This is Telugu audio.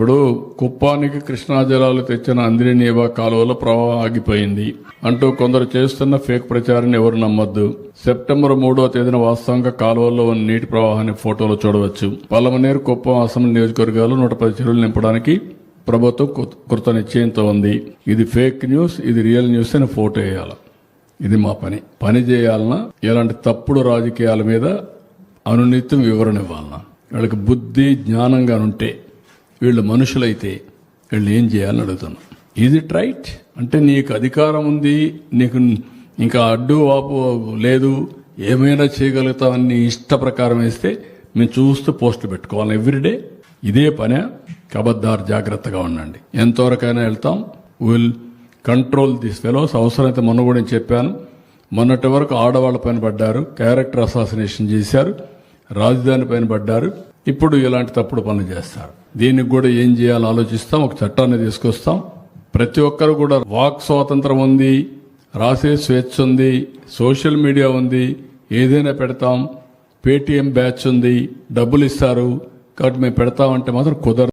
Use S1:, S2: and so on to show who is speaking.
S1: ఇప్పుడు కుప్పానికి కృష్ణా జలాలు తెచ్చిన అంద్రినీవా కాలువలో ప్రవాహం ఆగిపోయింది అంటూ కొందరు చేస్తున్న ఫేక్ ప్రచారాన్ని ఎవరు నమ్మొద్దు. సెప్టెంబర్ మూడో తేదీన వాస్తవంగా కాలువల్లో ఉన్న నీటి ప్రవాహాన్ని ఫోటోలో చూడవచ్చు. పలమనేరు కుప్పం అసెంబ్లీ నియోజకవర్గాలు నూట పది చెరువులు నింపడానికి ప్రభుత్వం కృత- కృత నిశ్చయంతో ఉంది. ఇది ఫేక్ న్యూస్ ఇది రియల్ న్యూస్ అని ఫోటో వేయాలి. ఇది మా పని. పని చేయాలన్నా ఇలాంటి తప్పుడు రాజకీయాల మీద అనునిత్యం వివరణ ఇవ్వాలన్నా. వాళ్ళకి బుద్ధి జ్ఞానంగా ఉంటే వీళ్ళు మనుషులైతే వీళ్ళు ఏం చేయాలని అడుగుతున్నా. ఇది రైట్ అంటే నీకు అధికారం ఉంది నీకు ఇంకా అడ్డు వాపు లేదు ఏమైనా చేయగలుగుతామని నీ ఇష్ట ప్రకారం వేస్తే మేము చూస్తూ పోస్ట్ పెట్టుకోవాలి ఎవ్రీడే ఇదే పనే. కబద్దారు జాగ్రత్తగా ఉండండి. ఎంతవరకైనా వెళ్తాం. విల్ కంట్రోల్ దిస్ ఫెలోస్ అవసరమైతే మొన్న కూడా నేను చెప్పాను. మొన్నటి వరకు ఆడవాళ్ళ పైన పడ్డారు క్యారెక్టర్ అసాసినేషన్ చేశారు రాజధాని పైన పడ్డారు. ఇప్పుడు ఇలాంటి తప్పుడు పనులు చేస్తారు. దీనికి కూడా ఏం చేయాలో ఆలోచిస్తాం ఒక చట్టాన్ని తీసుకొస్తాం. ప్రతి ఒక్కరు కూడా వాక్ స్వాతంత్రం ఉంది రాసే స్వేచ్ఛ ఉంది సోషల్ మీడియా ఉంది ఏదైనా పెడతాం పేటీఎం బ్యాచ్ ఉంది డబ్బులు ఇస్తారు కాబట్టి మేము పెడతామంటే మాత్రం కుదరదు.